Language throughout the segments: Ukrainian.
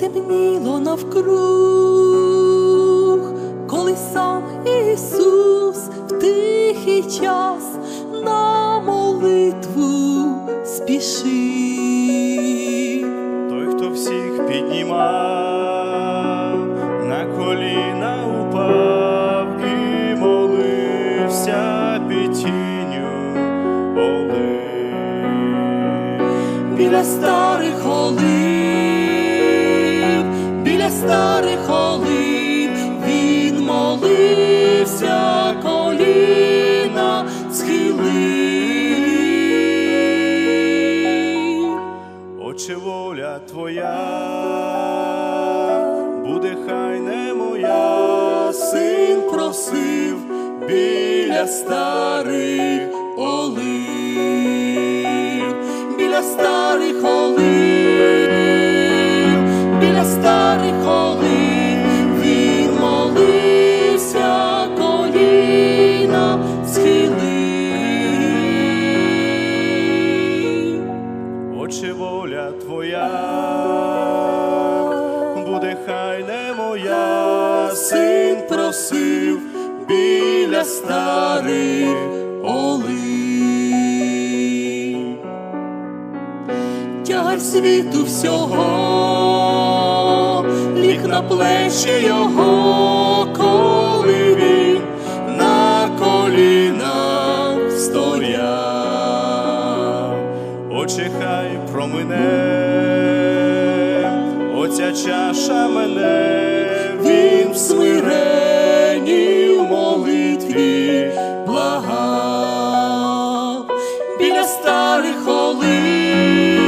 Все темніло навкруг, коли сам Ісус в тихий час на молитву спішив. Той, хто всіх піднімав, на коліна упав і молився під тінню олив. біля старих олив, старих олив, він молився, коліна схилив. Отче воля твоя, буде хай не моя, Син просив біля старих олив, біля старих олив, буде хай не моя, Син просив біля старих олив. Тягар світу всього, ліг на плечі його, чаша мене, Він в смиренні в молитві благав. Біля старих олив,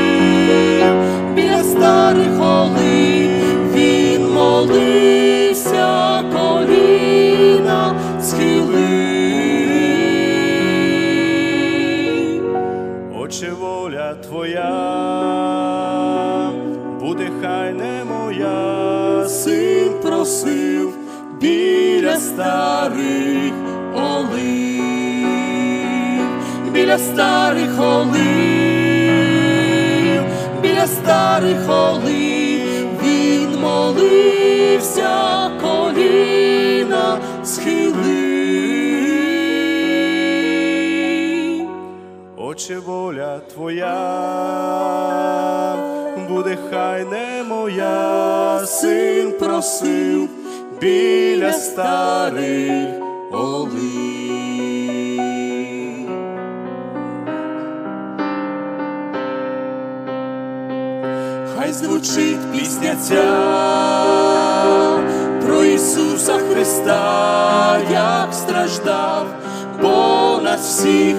біля старих олив, він молився, коліна схилив. Отче, воля твоя, буде хай не моя, Син просив біля старих олив, біля старих олив, біля старих олив, він молився, коліна схилив. Отче, воля твоя, буде хай не моя, Син просив біля старих олив. Хай звучить пісня ця про Ісуса Христа, як страждав, бо нас всіх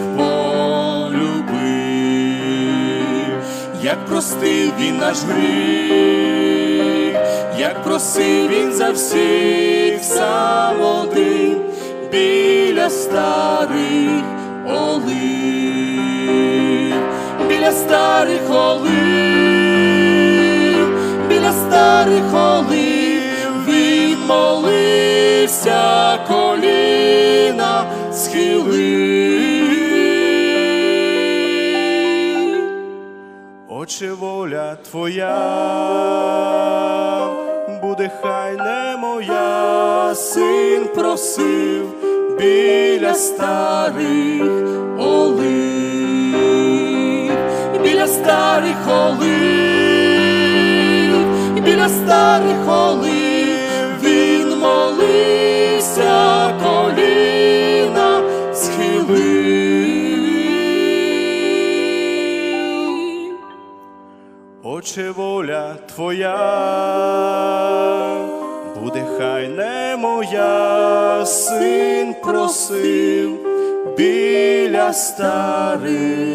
простив він наш гріх, як просив він за всіх сам один біля старих олив, біля старих олив, біля старих олив, він молився, Отче, воля твоя, буде хай не моя, Син просив біля старих олив, біля старих олив, біля старих Отче, воля твоя, буде хай не моя, син просив біля старих.